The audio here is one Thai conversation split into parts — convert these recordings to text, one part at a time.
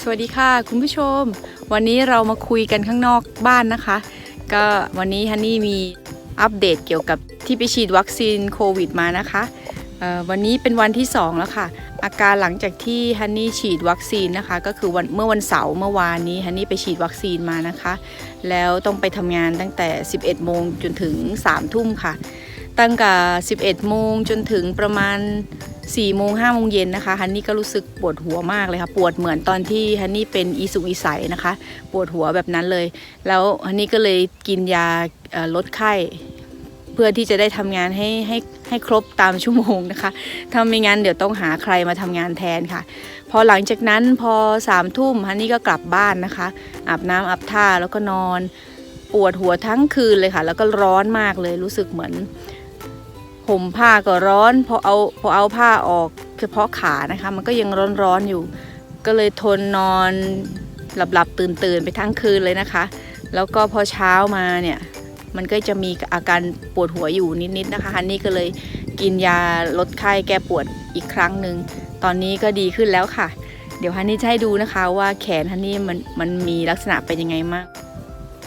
สวัสดีค่ะ คุณผู้ชม วันนี้เรามาคุยกันข้างนอกบ้านนะคะ ก็วันนี้ฮันนี่มีอัปเดตเกี่ยวกับที่ไปฉีดวัคซีนโควิดมานะคะวันนี้เป็นวันที่ 2 แล้วค่ะ อาการหลังจากที่ฮันนี่ฉีดวัคซีนนะคะ ก็คือวันเมื่อวันเสาร์เมื่อวานนี้ฮันนี่ไปฉีดวัคซีนมานะคะ แล้วต้องไปทำงานตั้งแต่ 11 โมงจนถึง 3 ทุ่มค่ะ ตั้งแต่11 โมงจนถึงประมาณ 4โมง5โมงเย็นนะคะฮันนี่ก็รู้สึกปวดหัวมากเลยค่ะ ปวดเหมือนตอนที่ฮันนี่เป็นอีสุกอีใสนะคะ ปวดหัวแบบนั้นเลย แล้วฮันนี่ก็เลยกินยาลดไข้เพื่อที่จะได้ทำงานให้ให้ให้ครบตามชั่วโมงนะคะถ้าไม่งั้นเดี๋ยวต้องหาใครมาทำงานแทนค่ะ พอหลังจากนั้นพอสามทุ่มฮันนี่ก็กลับบ้านนะคะ อาบน้ำอาบท่าแล้วก็นอน ปวดหัวทั้งคืนเลยค่ะ แล้วก็ร้อนมากเลยรู้สึกเหมือน ห่มผ้าก็ร้อนพอเอาพอเอาผ้าออกเฉพาะขานะคะ มันก็ยังร้อนๆอยู่ ก็เลยทนนอนหลับหลับตื่นตื่นๆไปทั้งคืนเลยนะคะ แล้วก็พอเช้ามาเนี่ยมันก็จะมีอาการปวดหัวอยู่นิดๆนะคะฮันนี่ก็เลยกินยาลดไข้แก้ปวดอีกครั้งหนึ่งตอนนี้ก็ดีขึ้นแล้วค่ะ เดี๋ยวฮันนี่จะให้ดูนะคะว่าแขนฮันนี่มันมันมีลักษณะเป็นยังไงมาก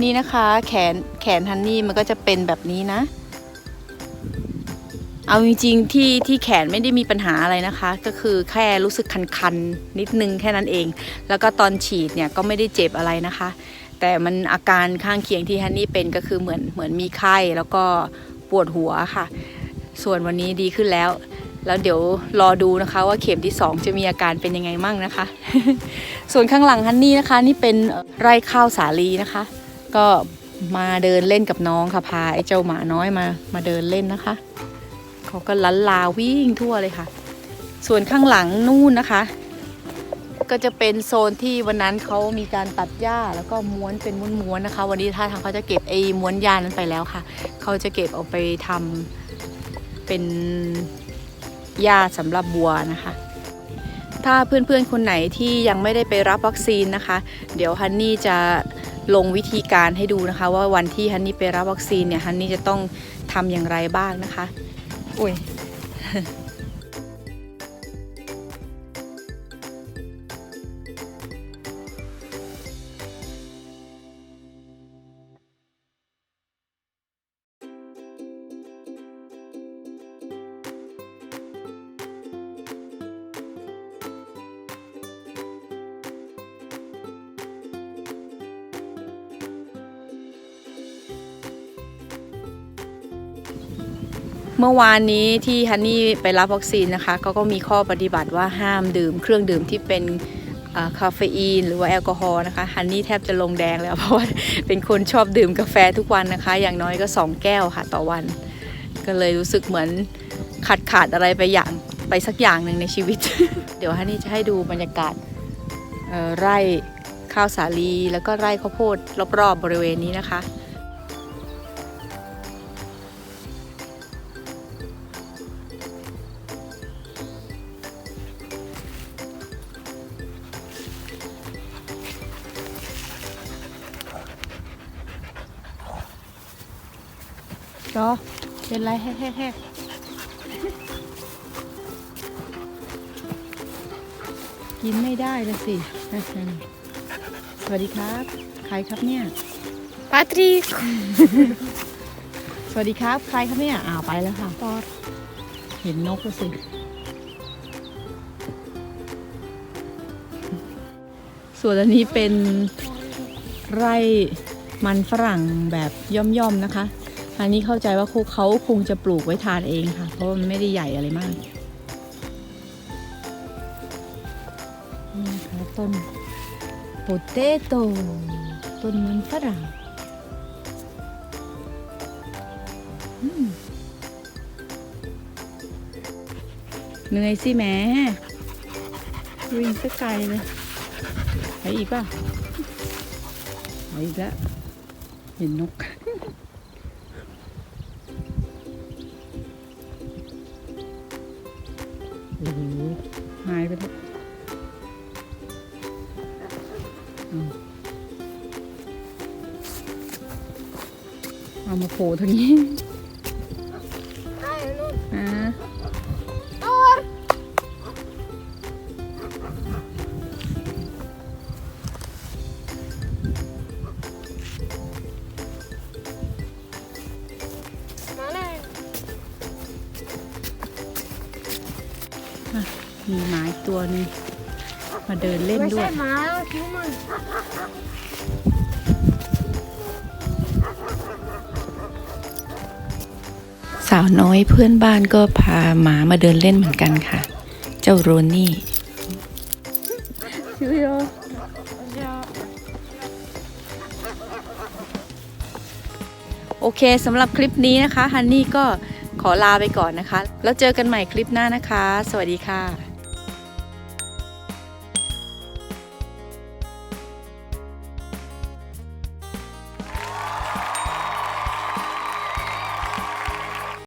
นี่นะคะแขนแขนฮันนี่มันก็จะเป็นแบบนี้นะ เอาจริงๆที่ที่แขนไม่ได้มีปัญหาอะไรนะคะ ก็คือแค่รู้สึกคันๆนิดนึงแค่นั้นเอง แล้วก็ตอนฉีดเนี่ยก็ไม่ได้เจ็บอะไรนะคะ แต่มันอาการข้างเคียงที่ฮันนี่เป็นก็คือเหมือนเหมือนมีไข้แล้วก็ปวดหัวค่ะ ส่วนวันนี้ดีขึ้นแล้ว แล้วเดี๋ยวรอดูนะคะ ว่าเข็มที่ 2 จะมีอาการเป็นยังไงมั่งนะคะ ส่วนข้างหลังฮันนี่นะคะ นี่เป็นไร่ข้าวสาลีนะคะ ก็มาเดินเล่นกับน้องค่ะพาไอ้เจ้าหมาน้อยมามาเดินเล่นนะคะ เขาก็ลันลาวิ่งทั่วเลยค่ะ ส่วนข้างหลังนู่นนะคะ ก็จะเป็นโซนที่วันนั้นเขามีการตัดหญ้าแล้วก็ม้วนเป็นม้วนๆนะคะ วันนี้ท่าทางเขาจะเก็บไอ้ม้วนหญ้านั้นไปแล้วค่ะ เขาจะเก็บเอาไปทำเป็นหญ้าสำหรับบัวนะคะถ้าเพื่อนๆ คนไหนที่ยังไม่ได้ไปรับวัคซีนนะคะ เดี๋ยวฮันนี่จะลงวิธีการให้ดูนะคะ ว่าวันที่ฮันนี่ไปรับวัคซีนเนี่ยฮันนี่จะต้องทำอย่างไรบ้างนะคะ อุ้ เมื่อวานนี้ที่ฮันนี่ไปรับวัคซีนนะคะก็ก็มีข้อปฏิบัติว่าห้ามดื่มเครื่องดื่มที่เป็นคาเฟอีนหรือว่าแอลกอฮอล์นะคะฮันนี่แทบจะลงแดงแล้วเพราะว่าเป็นคนชอบดื่มกาแฟทุกวันนะคะ อย่างน้อยก็ 2 แก้วค่ะต่อวัน ก็เลยรู้สึกเหมือนขาดขาดอะไรไปอย่างไปสักอย่างหนึ่งในชีวิต เดี๋ยวฮันนี่จะให้ดูบรรยากาศไร่ข้าวสาลีแล้วก็ไร่ข้าวโพดรอบๆบริเวณนี้นะคะ ก็เป็นไรแฮกแฮกกินไม่ได้เลยสินั่นสวัสดีครับ ใครครับเนี่ย Patrick. สวัสดีครับ ใครครับเนี่ยอ้าวไปแล้วค่ะปอดเห็นนกแล้วสิส่วนอันนี้เป็นไร่มันฝรั่งแบบย่อมๆนะคะ อันนี้เข้าใจว่าเขาเขาคงจะปลูกไว้ทานเองค่ะ เพราะมันไม่ได้ใหญ่อะไรมากนี่นะคะต้นโปเตโต้ต้นมันฝรั่งเหนื่อยสิแม่วิ่งสักไกลเลยไปอีกป่ะไปอีกแล้วเห็นนก เอาเอามาโผล่ทางนี้ มีหมาอีกตัวหนึงมาเดินเล่นไม่ด้วใช่ยหมาคิ้วมันสาวน้อยเพื่อนบ้านก็พาหมามาเดินเล่นเหมือนกันค่ะ เจ้าโรนี่โอเคสำหรับคลิปนี้นะคะฮันนี่ก็ขอลาไปก่อนนะคะ แล้วเจอกันใหม่คลิปหน้านะคะ สวัสดีค่ะ